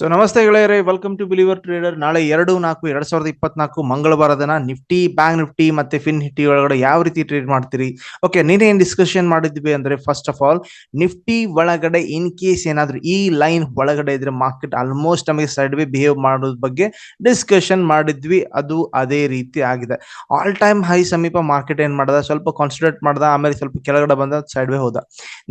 So ನಮಸ್ತೆ ಗೆಳೆಯರೆ welcome to believer trader ನಾಳೆ ಎರಡು, ನಾಲ್ಕು, ಎರಡ್ ಸಾವಿರದ ಇಪ್ಪತ್ನಾಲ್ಕು ಮಂಗಳವಾರ ದಿನ ನಿಫ್ಟಿ ಬ್ಯಾಂಕ್ ನಿಫ್ಟಿ ಮತ್ತೆ ಫಿನ್ ನಿಫ್ಟಿ ಒಳಗಡೆ ಯಾವ ರೀತಿ ಟ್ರೇಡ್ ಮಾಡ್ತೀರಿ? ಓಕೆ ನೀನೇನ್ ಡಿಸ್ಕಷನ್ ಮಾಡಿದ್ವಿ ಅಂದ್ರೆ ಫಸ್ಟ್ ಆಫ್ ಆಲ್ ನಿಫ್ಟಿ ಒಳಗಡೆ ಇನ್ ಕೇಸ್ ಏನಾದ್ರೂ ಈ ಲೈನ್ ಒಳಗಡೆ ಇದ್ರೆ ಮಾರ್ಕೆಟ್ ಆಲ್ಮೋಸ್ಟ್ ನಮಗೆ ಸೈಡ್ ವೇ ಬಿಹೇವ್ ಮಾಡೋದ್ ಬಗ್ಗೆ ಡಿಸ್ಕಷನ್ ಮಾಡಿದ್ವಿ. ಅದು ಅದೇ ರೀತಿ ಆಗಿದೆ. ಆಲ್ ಟೈಮ್ ಹೈ ಸಮೀಪ ಮಾರ್ಕೆಟ್ ಏನ್ ಮಾಡ್ದ? ಸ್ವಲ್ಪ ಕಾನ್ಸಂಟ್ರೇಟ್ ಮಾಡ್ದ, ಆಮೇಲೆ ಸ್ವಲ್ಪ ಕೆಳಗಡೆ ಬಂದ ಸೈಡ್ ವೇ ಹೋದ.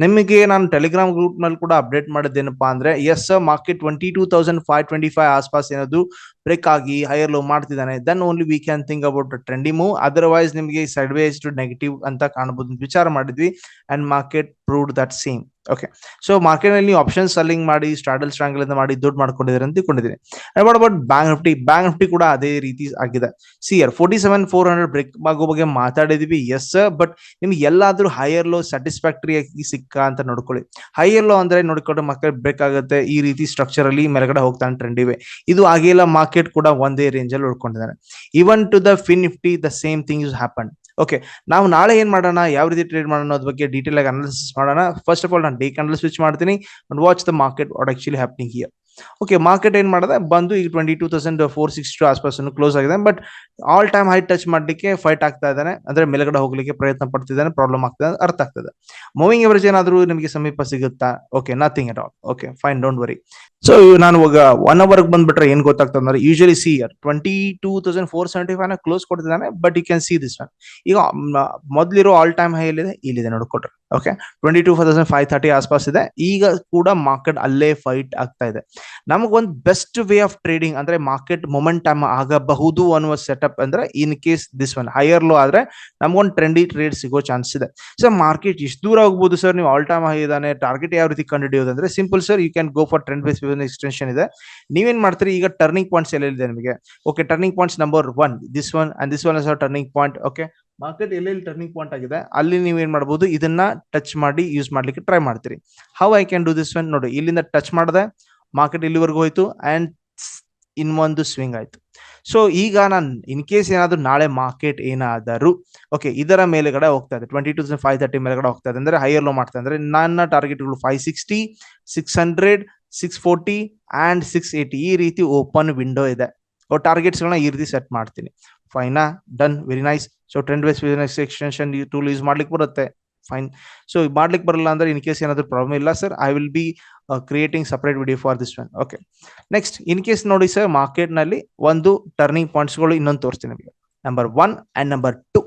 ನಿಮಗೆ ನಾನು ಟೆಲಿಗ್ರಾಮ್ ಗ್ರೂಪ್ನಲ್ಲಿ ಕೂಡ ಅಪ್ಡೇಟ್ ಮಾಡಿದ್ದೇನಪ್ಪ ಅಂದ್ರೆ yes market twenty two thousand five twenty five ಆಸ್ಪಾಸ್ ಏನಾದ್ರು ಬ್ರೇಕ್ ಆಗಿ ಹೈಯರ್ ಲೋ ಮಾಡ್ತಿದ್ದಾನೆ. Then only we can think about trendy move otherwise ನಿಮಗೆ ಸೈಡ್ ವೇಸ್ ಟು ನೆಗೆಟಿವ್ ಅಂತ ಕಾಣಬಹುದು ವಿಚಾರ ಮಾಡಿದ್ವಿ. And market proved that same okay so ಮಾರ್ಕೆಟ್ನಲ್ಲಿ option selling ಮಾಡಿ ಸ್ಟ್ರಾಡಲ್ ಸ್ಟ್ರಾಂಗಲ್ ಅಂತ ಮಾಡಿ, ದುಡ್ಡು ಮಾಡ್ಕೊಂಡಿದ್ದಾರೆ ಅಂತ ತಿಳ್ಕೊಂಡಿದ್ದೀನಿ. What about bank Nifty bank Nifty ಕೂಡ ಅದೇ ರೀತಿ ಆಗಿದೆ. C R forty seven four hundred break ಆಗೋ ಬಗ್ಗೆ ಮಾತಾಡಿದ್ವಿ ಎಸ್ ಬಟ್ ನಿಮ್ಗೆ ಎಲ್ಲಾದ್ರೂ ಹೈಯರ್ ಲೋ ಸ್ಯಾಟಿಸ್ಫ್ಯಾಕ್ಟರಿ ಆಗಿ ಸಿಕ್ಕ ಅಂತ ನೋಡ್ಕೊಳ್ಳಿ. ಹೈಯರ್ ಲೋ ಅಂದ್ರೆ ನೋಡ್ಕೊಂಡು ಮಾರ್ಕೆಟ್ ಬ್ರೇಕ್ ಆಗುತ್ತೆ. ಈ ರೀತಿ ಸ್ಟ್ರಕ್ಚರ್ ಅಲ್ಲಿ ಮೇಲ್ಗಡೆ ಹೋಗ್ತಾನೆ ಟ್ರೆಂಡ್ ಇವೆ. ಇದು ಆಗಿಲ್ಲ ಮಾರ್ಕೆಟ್ ಕೂಡ ಒಂದೇ ರೇಂಜ್ ಅಲ್ಲಿ ಉಳ್ಕೊಂಡಿದ್ದಾರೆ even to the fin Nifty the same thing is happen okay ನಾವು ನಾಳೆ ಏನ್ ಮಾಡೋಣ, ಯಾವ ರೀತಿ ಟ್ರೇಡ್ ಮಾಡೋಣ ಅದ್ರ ಬಗ್ಗೆ ಡೀಟೇಲ್ ಆಗಿ ಅನಾಲಿಸಿಸ್ ಮಾಡೋಣ. ಫಸ್ಟ್ ಆಫ್ ಆಲ್ ನಾನು ಡೇ ಕ್ಯಾಂಡಲ್ ಸ್ವಿಚ್ ಮಾಡ್ತೀನಿ and watch the market what actually happening here okay market ಏನ್ ಮಾಡಿದೆ? ಬಂದು ಈಗ twenty two thousand four sixty ಆಸ್ಪಾಸ್ close ಆಗಿದೆ. But all time high touch ಮಾಡ್ಲಿಕ್ಕೆ ಫೈಟ್ ಆಗ್ತಾ ಇದ್ದಾನೆ. ಅಂದ್ರೆ ಮೇಲ್ಗಡೆ ಹೋಗ್ಲಿಕ್ಕೆ ಪ್ರಯತ್ನ ಪಡ್ತಿದ್ದಾನೆ ಪ್ರಾಬ್ಲಮ್ ಆಗ್ತದೆ ಅರ್ಥ ಆಗ್ತದೆ ಮೂವಿಂಗ್ ಎವರೇಜ್ ಏನಾದರೂ ನಿಮಗೆ ಸಮೀಪ ಸಿಗುತ್ತಾ? Okay nothing at all okay fine don't worry so ನಾನು ಇವಾಗ ಒನ್ ಅವರ್ ಬಂದ್ಬಿಟ್ರೆ ಏನ್ ಗೊತ್ತಾಗ್ತದೆ ಅಂದ್ರೆ usually see here twenty two thousand four seventy five close ಕೊಡ್ತಿದ್ದಾನೆ but you can see this one ಈಗ ಮೊದ್ಲಿರೋ ಆಲ್ ಟೈಮ್ ಹೈ ಎಲ್ಲಿದೆ? ಇಲ್ಲಿದೆ ನೋಡ್ಕೊಟ್ರೆ okay twenty two thousand five thirty ಆಸ್ಪಾಸ್ ಇದೆ. ಈಗ ಕೂಡ ಮಾರ್ಕೆಟ್ ಅಲ್ಲೇ ಫೈಟ್ ಆಗ್ತಾ ಇದೆ. ನಮಗೊಂದು ಬೆಸ್ಟ್ ವೇ ಆಫ್ ಟ್ರೇಡಿಂಗ್ ಅಂದ್ರೆ ಮಾರ್ಕೆಟ್ ಮೊಮೆಂಟಮ್ ಆಗಬಹುದು ಅನ್ನುವ ಸೆಟಪ್ ಅಂದ್ರೆ in case this one higher low ಆದ್ರೆ ನಮ್ಗೊಂದು ಟ್ರೆಂಡಿ ಟ್ರೇಡ್ ಸಿಗೋ ಚಾನ್ಸ್ ಇದೆ. ಸೊ ಮಾರ್ಕೆಟ್ ಎಷ್ಟು ದೂರ ಹೋಗ್ಬೋದು ಸರ್ ನೀವು ಆಲ್ ಟೈಮ್ ಹೈ ಇದಾನೆ ಟಾರ್ಗೆಟ್ ಯಾವ ರೀತಿ ಕಂಡುಹಿಡಿಯೋದು ಅಂದ್ರೆ simple sir you can go for trend base extension ಇದೆ. ನೀವೇನ್ ಮಾಡ್ತೀರಿ? ಈಗ ಟರ್ನಿಂಗ್ ಪಾಯಿಂಟ್ಸ್ ಎಲ್ಲೆಲ್ಲಿದೆ ನಿಮಗೆ? Okay turning points number one this one and this one turning point okay market ಎಲ್ಲೆಲ್ಲಿ ಟರ್ನಿಂಗ್ ಪಾಯಿಂಟ್ ಆಗಿದೆ? ಅಲ್ಲಿ ನೀವು ಏನ್ ಮಾಡಬಹುದು ಇದನ್ನ ಟಚ್ ಮಾಡಿ ಯೂಸ್ ಮಾಡ್ಲಿಕ್ಕೆ ಟ್ರೈ ಮಾಡ್ತೀರಿ. How I can do this one ನೋಡಿ, ಇಲ್ಲಿಂದ ಟಚ್ ಮಾಡಿದೆ ಮಾರ್ಕೆಟ್ ಇಲ್ಲಿವರೆಗೂ ಹೋಯ್ತು ಅಂಡ್ ಒಂದು ಸ್ವಿಂಗ್ ಆಯ್ತು. ಸೊ ಈಗ ನಾನು ಇನ್ ಕೇಸ್ ಏನಾದ್ರು ನಾಳೆ ಮಾರ್ಕೆಟ್ ಏನಾದರೂ ಓಕೆ ಇದರ ಮೇಲೆಗಡೆ ಹೋಗ್ತಾ ಇದೆ. ಟ್ವೆಂಟಿ ಟೂ ಫೈವ್ ತರ್ಟಿ ಮೇಲೆಗಡೆ ಹೋಗ್ತಾ ಇದೆ. ಅಂದ್ರೆ ಹೈಯರ್ ಲೋ ಮಾಡ್ತಾ ಅಂದ್ರೆ ನನ್ನ ಟಾರ್ಗೆಟ್ಗಳು five sixty six hundred six forty and six eighty ಈ ರೀತಿ ಓಪನ್ ವಿಂಡೋ ಇದೆ. ಟಾರ್ಗೆಟ್ಸ್ ಟಾರ್ಗೆಟ್ಸ್ಗಳನ್ನ ಈ ರೀತಿ ಸೆಟ್ ಮಾಡ್ತೀನಿ. Fine done very nice so trend base business extension tool use ಮಾಡ್ಲಿಕ್ಕೆ ಬರುತ್ತೆ. ಫೈನ್ ಸೊ ಮಾಡ್ಲಿಕ್ಕೆ ಬರಲ್ಲ ಅಂದ್ರೆ ಇನ್ ಕೇಸ್ ಏನಾದರೂ ಪ್ರಾಬ್ಲಮ್ ಇಲ್ಲ sir I will be creating separate video for this one okay next in case ನೋಡಿ sir ಮಾರ್ಕೆಟ್ನಲ್ಲಿ ಒಂದು ಟರ್ನಿಂಗ್ ಪಾಯಿಂಟ್ಸ್ಗಳು ಇನ್ನೊಂದು ತೋರಿಸ್ತೀನಿ ನಿಮಗೆ. Number one and number two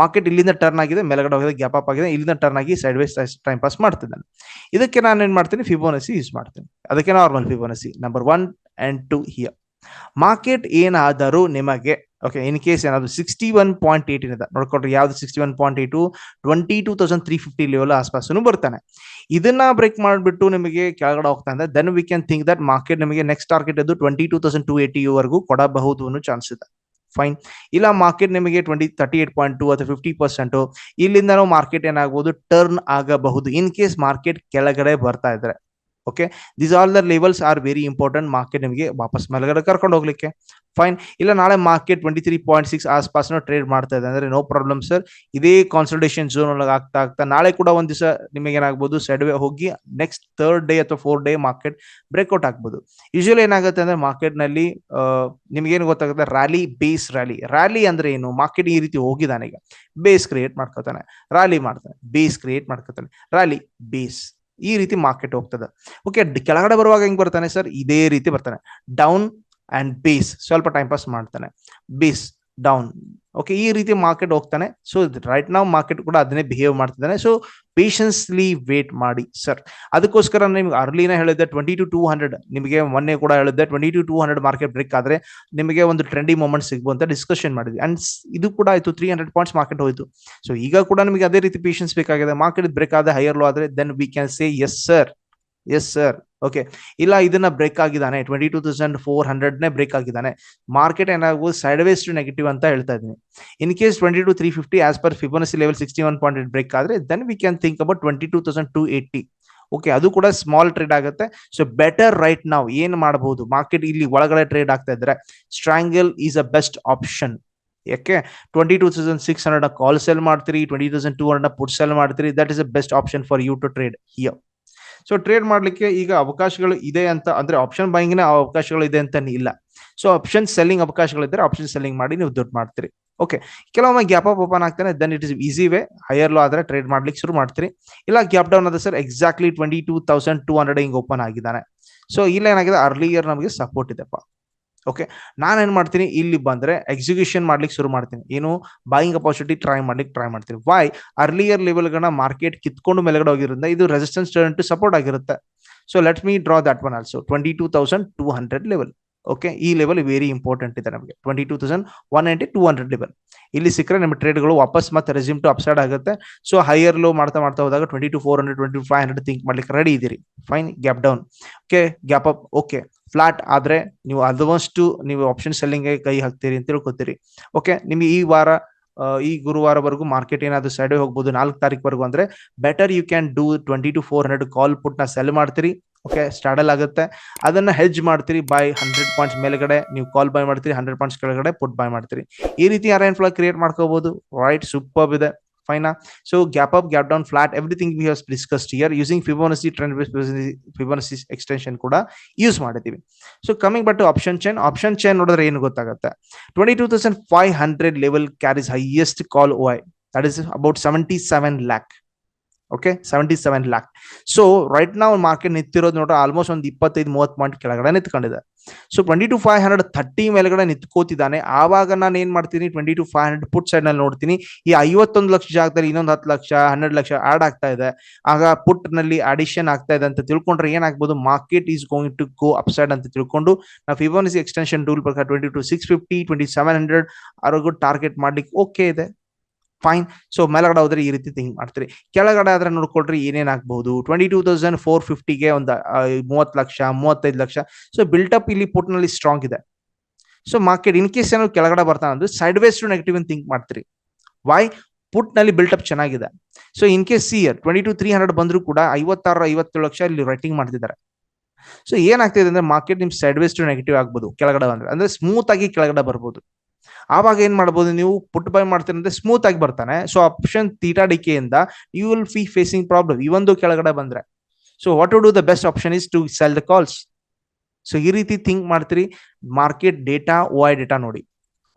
market ಇಲ್ಲಿಂದ ಟರ್ನ್ ಆಗಿದೆ, ಮೇಲ್ಗಡೆ ಹೋಗಿದೆ ಗ್ಯಾಪ್ ಅಪ್ ಆಗಿದೆ, ಇಲ್ಲಿಂದ ಟರ್ನ್ ಆಗಿ ಸೈಡ್ ವೇಸ್ ಟೈಮ್ ಪಾಸ್ ಮಾಡ್ತಿದ್ದಾನೆ. ಇದಕ್ಕೆ ನಾನು ಏನ್ ಮಾಡ್ತೀನಿ? ಫಿಬೋನಸಿ ಯೂಸ್ ಮಾಡ್ತೀನಿ. ಅದಕ್ಕೆ normal Fibonacci number one and two here market ಏನಾದರೂ ನಿಮಗೆ ಓಕೆ ಇನ್ ಕೇಸ್ ಏನಾದ್ರು ಸಿಕ್ಸ್ಟಿ ಒನ್ ಪಾಯಿಂಟ್ ಏಟ್ ಇದೆ ನೋಡ್ಕೊಂಡ್ರೆ ಯಾವ್ದು sixty one point eight twenty two thousand three fifty level ಆಸ್ಪಾಸನು ಬರ್ತಾನೆ. ಇದನ್ನ ಬ್ರೇಕ್ ಮಾಡಿಬಿಟ್ಟು ನಿಮಗೆ ಕೆಳಗಡೆ ಹೋಗ್ತಾ ಇದೆ then we can think that market ನಿಮಗೆ ನೆಕ್ಸ್ಟ್ ಟಾರ್ಗೆಟ್ ಅದು twenty two thousand two eighty ವರೆಗೂ ಕೊಡಬಹುದು ಅನ್ನೋ ಚಾನ್ಸ್ ಇದೆ. ಫೈನ್ ಇಲ್ಲ ಮಾರ್ಕೆಟ್ ನಿಮಗೆ twenty thirty eight point two ಅಥವಾ ಫಿಫ್ಟಿ ಪರ್ಸೆಂಟ್ ಇಲ್ಲಿಂದನೂ ಮಾರ್ಕೆಟ್ ಏನಾಗಬಹುದು ಟರ್ನ್ ಆಗಬಹುದು. ಇನ್ ಕೇಸ್ ಮಾರ್ಕೆಟ್ ಕೆಳಗಡೆ ಬರ್ತಾ ಇದ್ರೆ. Okay these all the levels are very important market ನಿಮಗೆ ವಾಪಸ್ ಮೇಲ್ಗಡೆ ಕರ್ಕೊಂಡು ಹೋಗ್ಲಿಕ್ಕೆ. ಫೈನ್ ಇಲ್ಲ, ನಾಳೆ market twenty three point six ಆಸ್ಪಾಸ್ನ trade ಮಾಡ್ತಾ ಇದೆ. ಅಂದ್ರೆ ನೋ ಪ್ರಾಬ್ಲಮ್ ಸರ್ ಇದೇ ಕಾನ್ಸಲ್ಟೇಷನ್ ಝೋನ್ ಒಳಗೆ ಆಗ್ತಾ ಆಗ್ತಾ ನಾಳೆ ಕೂಡ ಒಂದ್ ದಿವಸ ನಿಮಗೆ ಏನಾಗ್ಬೋದು ಸೆಡ್ವೆ ಹೋಗಿ ನೆಕ್ಸ್ಟ್ ಥರ್ಡ್ ಡೇ ಅಥವಾ ಫೋರ್ ಡೇ ಮಾರ್ಕೆಟ್ ಬ್ರೇಕ್ಔಟ್ ಆಗ್ಬೋದು. ಯೂಶಲಿ ಏನಾಗುತ್ತೆ ಅಂದ್ರೆ ಮಾರ್ಕೆಟ್ನಲ್ಲಿ ನಿಮ್ಗೇನು ಗೊತ್ತಾಗುತ್ತೆ? ರ್ಯಾಲಿ ಬೇಸ್ ರ್ಯಾಲಿ ರ್ಯಾಲಿ ಅಂದ್ರೆ ಏನು? ಮಾರ್ಕೆಟ್ ಈ ರೀತಿ ಹೋಗಿದ್ದಾನೆ ಈಗ. ಬೇಸ್ ಕ್ರಿಯೇಟ್ ಮಾಡ್ಕೋತಾನೆ. ರ್ಯಾಲಿ ಮಾಡ್ತಾನೆ. ಬೇಸ್ ಕ್ರಿಯೇಟ್ ಮಾಡ್ಕೋತಾನೆ. ರ್ಯಾಲಿ ಬೇಸ್ ಈ ರೀತಿ ಮಾರ್ಕೆಟ್ ಹೋಗ್ತದೆ. ಓಕೆ ಕೆಳಗಡೆ ಬರುವಾಗ ಹೆಂಗ್ ಬರ್ತಾನೆ ಸರ್ ಇದೇ ರೀತಿ ಬರ್ತಾನೆ. ಡೌನ್ ಅಂಡ್ ಬೇಸ್ ಸ್ವಲ್ಪ ಟೈಮ್ ಪಾಸ್ ಮಾಡ್ತಾನೆ. ಬೇಸ್ ಡೌನ್ ಓಕೆ ಈ ರೀತಿ ಮಾರ್ಕೆಟ್ ಹೋಗ್ತಾನೆ. ಸೊ ರೈಟ್ ನಾವು ಮಾರ್ಕೆಟ್ ಕೂಡ ಅದನ್ನೇ ಬಿಹೇವ್ ಮಾಡ್ತಿದ್ದಾನೆ. ಸೊ ಪೇಷನ್ಸ್ಲಿ ವೇಟ್ ಮಾಡಿ ಸರ್ ಅದಕ್ಕೋಸ್ಕರ ನಿಮ್ಗೆ ಅರ್ಲಿನ ಹೇಳಿದ್ದೆ ಟ್ವೆಂಟಿ ಟು ಟೂ ಹಂಡ್ರೆಡ್ ನಿಮಗೆ ಮೊನ್ನೆ ಕೂಡ ಹೇಳಿದ್ದೆ twenty two two hundred market break ಆದರೆ ನಿಮಗೆ ಒಂದು ಟ್ರೆಂಡಿ ಮೂಮೆಂಟ್ ಸಿಗ್ಬೋದು ಅಂತ ಡಿಸ್ಕಷನ್ ಮಾಡಿದ್ವಿ. ಅಂಡ್ ಇದು ಕೂಡ ಆಯಿತು ತ್ರೀ ಹಂಡ್ರೆಡ್ ಪಾಯಿಂಟ್ಸ್ ಮಾರ್ಕೆಟ್ ಹೋಯಿತು. ಸೊ ಈಗ ಕೂಡ ನಿಮಗೆ ಅದೇ ರೀತಿ ಪೇಷನ್ಸ್ ಬೇಕಾಗಿದೆ. ಮಾರ್ಕೆಟ್ ಬ್ರೇಕ್ ಆದರೆ ಹೈಯರ್ ಲೋ ಆದರೆ then we can say yes sir yes sir okay ಇಲ್ಲ, ಇದನ್ನ ಬ್ರೇಕ್ ಆಗಿದ್ದಾನೆ. ಟ್ವೆಂಟಿ ಟೂ ತೌಸಂಡ್ ಫೋರ್ ಹಂಡ್ರೆಡ್ನೇ ಬ್ರೇಕ್ ಆಗಿದ್ದಾನೆ. ಮಾರ್ಕೆಟ್ ಏನಾಗಬಹುದು ಸೈಡ್ ವೇಸ್ ಟು ನೆಗೆಟಿವ್ ಅಂತ ಹೇಳ್ತಾ ಇದ್ದೀನಿ. In case twenty two three fifty as per Fibonacci level sixty one point break ಆದ್ರೆ then we can think about twenty two thousand two eighty okay ಅದು ಕೂಡ small trade ಆಗುತ್ತೆ. So better right ನಾವು ಏನು ಮಾಡಬಹುದು ಮಾರ್ಕೆಟ್ ಇಲ್ಲಿ ಒಳಗಡೆ trade ಆಗ್ತಾ ಇದ್ರೆ strangle is a best option ಯಾಕೆ twenty two thousand six hundred call sell ಮಾಡ್ತೀರಿ twenty thousand two hundred put sell ಮಾಡ್ತೀರಿ that is a best option for you to trade here so trade ಮಾಡಲಿಕ್ಕೆ ಈಗ ಅವಕಾಶಗಳು ಇದೆ ಅಂತ, ಅಂದ್ರೆ ಆಪ್ಷನ್ ಬೈಯಿಂಗ್ನ ಅವಕಾಶಗಳು ಇದೆ ಅಂತ ಇಲ್ಲ. ಸೊ ಆಪ್ಷನ್ ಸೆಲ್ಲಿಂಗ್ ಅವಕಾಶಗಳಿದ್ದರೆ ಆಪ್ಷನ್ ಸೆಲ್ಲಿಂಗ್ ಮಾಡಿ ನೀವು ದುಡ್ಡು ಮಾಡ್ತೀರಿ. ಓಕೆ ಕೆಲವೊಮ್ಮೆ ಗ್ಯಾಪ್ ಅಪ್ ಓಪನ್ ಆಗ್ತಾನೆ then it is easy way higher low ಆದರೆ ಟ್ರೇಡ್ ಮಾಡ್ಲಿಕ್ಕೆ ಶುರು ಮಾಡ್ತೀರಿ. ಇಲ್ಲ ಗ್ಯಾಪ್ ಡೌನ್ ಅದ sir exactly twenty two thousand two hundred ಹಿಂಗೆ ಓಪನ್ ಆಗಿದ್ದಾನೆ. ಸೊ ಇಲ್ಲ ಏನಾಗಿದೆ ಅರ್ಲಿ ಇಯರ್ ನಮಗೆ ಸಪೋರ್ಟ್ ಇದೆಪ್ಪ. ಓಕೆ ನಾನೇನು ಮಾಡ್ತೀನಿ? ಇಲ್ಲಿ ಬಂದ್ರೆ ಎಕ್ಸಿಕ್ಯೂಷನ್ ಮಾಡ್ಲಿಕ್ಕೆ ಶುರು ಮಾಡ್ತೀನಿ. ಏನು? ಬಾಯಿಂಗ್ ಅಪಾರ್ಚುನಿಟಿ ಟ್ರೈ ಮಾಡ್ಲಿಕ್ಕೆ ಟ್ರೈ ಮಾಡ್ತೀನಿ. ವೈ ಅರ್ಲಿಯರ್ ಲೆವೆಲ್ಗಳನ್ನ ಮಾರ್ಕೆಟ್ ಕಿತ್ಕೊಂಡು ಮೇಲೆಗಡೆ ಹೋಗಿರೋದ್ರಿಂದ ಇದು ರೆಸಿಸ್ಟೆನ್ಸ್ ಟರ್ನ್ ಟು ಸಪೋರ್ಟ್ ಆಗಿರುತ್ತೆ. So let me draw that one also twenty two thousand two hundred level okay ಈ ಲೆವೆಲ್ ವೆರಿ ಇಂಪಾರ್ಟೆಂಟ್ ಇದೆ ನಮಗೆ. Twenty two thousand one ninety two hundred level ಇಲ್ಲಿ ಸಿಕ್ಕರೆ ನಮ್ಮ ಟ್ರೇಡ್ಗಳು ವಾಪಸ್ ಮತ್ತೆ ರೆಸ್ಯೂಮ್ ಟು ಅಪ್ಸೈಡ್ ಆಗುತ್ತೆ. ಸೊ ಹೈಯರ್ ಲೋ ಮಾಡ್ತಾ ಮಾಡ್ತಾ ಹೋದಾಗ twenty two four hundred twenty five hundred think ಮಾಡ್ಲಿಕ್ಕೆ ರೆಡಿ ಇದ್ದೀರಿ fine gap down okay gap up okay flat ಆದ್ರೆ ನೀವು ಆಲ್ಮೋಸ್ಟ್ ನೀವು ಆಪ್ಷನ್ ಸೆಲ್ಲಿಂಗ್ ಕೈ ಹಾಕ್ತೀರಿ ಅಂತ ತಿಳ್ಕೊತೀರಿ. ಓಕೆ ನಿಮಗೆ ಈ ವಾರ ಈ ಗುರುವಾರವರೆಗೂ ಮಾರ್ಕೆಟ್ ಏನಾದ್ರೂ ಸೈಡ್ ಹೋಗ್ಬೋದು, ನಾಲ್ಕು ತಾರೀಕುವರೆಗೂ ಅಂದ್ರೆ better you can do twenty two four hundred call ಪುಟ್ನ sell ಮಾಡ್ತೀರಿ. ಓಕೆ ಸ್ಟಾಡಲ್ ಆಗುತ್ತೆ. ಅದನ್ನ ಹೆಜ್ ಮಾಡ್ತೀರಿ ಬೈ ಹಂಡ್ರೆಡ್ ಪಾಯಿಂಟ್ಸ್ ಮೇಲ್ಗಡೆ ನೀವು ಕಾಲ್ ಬೈ ಮಾಡ್ತೀರಿ ಹಂಡ್ರೆಡ್ ಪಾಯಿಂಟ್ಸ್ ಕೆಳಗಡೆ ಪುಟ್ ಬೈ ಮಾಡ್ತೀರಿ. ಈ ರೀತಿ ಆರ್ ಎನ್ ಫ್ಲೋ ಕ್ರಿಯೇಟ್ ಮಾಡ್ಕೋಬಹುದು ರೈಟ್ ಸೂಪರ್ ಇದೆ. Fine so gap up gap down flat everything we has discussed here using Fibonacci trend Fibonacci extension ಕೂಡ ಯೂಸ್ ಮಾಡಿದ್ದೀವಿ. So coming but option chain option chain ನೋಡಿದ್ರೆ ಏನು ಗೊತ್ತಾಗುತ್ತೆ? Twenty two thousand five hundred level carries highest call O I that is about seventy seven lakh okay seventy seven lakh so right ನಾವು market ನಿಂತಿರೋದು ನೋಡ್ರೆ almost ಒಂದು ಇಪ್ಪತ್ತೈದು, ಮೂವತ್ತು point ಕೆಳಗಡೆ ನಿಂತ್ಕೊಂಡಿದೆ. So twenty two five hundred thirty ಮೇಲ್ಗಡೆ ನಿಂತ್ಕೋತಿದ್ದಾನೆ. ಆವಾಗ ನಾನು ಏನ್ ಮಾಡ್ತೀನಿ? Twenty two five hundred put ಸೈಡ್ನಲ್ಲಿ ನೋಡ್ತೀನಿ. ಈ ಐವತ್ತೊಂದು ಲಕ್ಷ ಜಾಗದಲ್ಲಿ ಇನ್ನೊಂದು ಹತ್ತು ಲಕ್ಷ, ಹನ್ನೆರಡು ಲಕ್ಷ ಆಡ್ ಆಗ್ತಾ ಇದೆ. ಆಗ ಪುಟ್ನಲ್ಲಿ ಅಡಿಷನ್ ಆಗ್ತಾ ಇದೆ ಅಂತ ತಿಳ್ಕೊಂಡ್ರೆ ಏನಾಗ್ಬೋದು? Market is going to go upside ಅಂತ ತಿಳ್ಕೊಂಡು ನಾವು ಫಿವನ್ ಎಕ್ಸ್ಟೆನ್ಷನ್ ಟೂಲ್ ಪ್ರಕಾರ twenty two six fifty twenty seven hundred ಅವ್ರಿಗೂ ಟಾರ್ಗೆಟ್ ಮಾಡ್ಲಿಕ್ಕೆ ಓಕೆ ಇದೆ. ಫೈನ್ ಸೊ ಮೇಲಗಡೆ ಹೋದ್ರೆ ಈ ರೀತಿ ಥಿಂಕ್ ಮಾಡ್ತೀರಿ. ಕೆಳಗಡೆ ಆದ್ರೆ ನೋಡ್ಕೊಳ್ರಿ ಏನೇನ್ ಆಗ್ಬಹುದು. ಟ್ವೆಂಟಿ ಟೂ ತೌಸಂಡ್ ಫೋರ್ ಫಿಫ್ಟಿಗೆ ಒಂದು ಮೂವತ್ತು ಲಕ್ಷ, ಮೂವತ್ತೈದು ಲಕ್ಷ. ಸೊ ಬಿಲ್ಟಪ್ ಇಲ್ಲಿ ಪುಟ್ನಲ್ಲಿ ಸ್ಟ್ರಾಂಗ್ ಇದೆ. ಸೊ ಮಾರ್ಕೆಟ್ ಇನ್ ಕೇಸ್ ಏನೋ ಕೆಳಗಡೆ ಬರ್ತಾನೆ ಅಂದ್ರೆ ಸೈಡ್ ವೇಸ್ ಟು ನೆಗೆಟಿವ್ ಅಂತ ಥಿಂಕ್ ಮಾಡ್ತೀರಿ. ವೈ ಪುಟ್ನಲ್ಲಿ ಬಿಲ್ಟಪ್ ಚೆನ್ನಾಗಿದೆ. So in case see here twenty two three hundred ಬಂದರೂ ಕೂಡ ಐವತ್ತಾರು ಐವತ್ತೇಳು ಲಕ್ಷ ಇಲ್ಲಿ ರೈಟಿಂಗ್ ಮಾಡ್ತಿದ್ದಾರೆ. ಸೊ ಏನಾಗ್ತಿದೆ ಅಂದ್ರೆ ಮಾರ್ಕೆಟ್ ನಿಮ್ ಸೈಡ್ ವೇಸ್ ಟು ನೆಗೆಟಿವ್ ಆಗ್ಬೋದು. ಕೆಳಗಡೆ ಬಂದ್ರೆ. ಅಂದ್ರೆ ಸ್ಮೂತ್ ಆಗಿ ಕೆಳಗಡೆ ಬರ್ಬೋದು. ಆವಾಗ ಏನ್ ಮಾಡ್ಬೋದು, ನೀವು ಪುಟ್ ಬೈ ಮಾಡ್ತೀರಂದ್ರೆ ಸ್ಮೂತ್ ಆಗಿ ಬರ್ತಾನೆ. So option theta ಡಿಕೆಯಿಂದ you will be facing problem ಇವೊಂದು ಕೆಳಗಡೆ ಬಂದ್ರೆ. So what to do the best option is to sell the calls so ಈ ರೀತಿ ಥಿಂಕ್ ಮಾಡ್ತೀರಿ. ಮಾರ್ಕೆಟ್ ಡೇಟಾ ಐ ಡೇಟಾ ನೋಡಿ.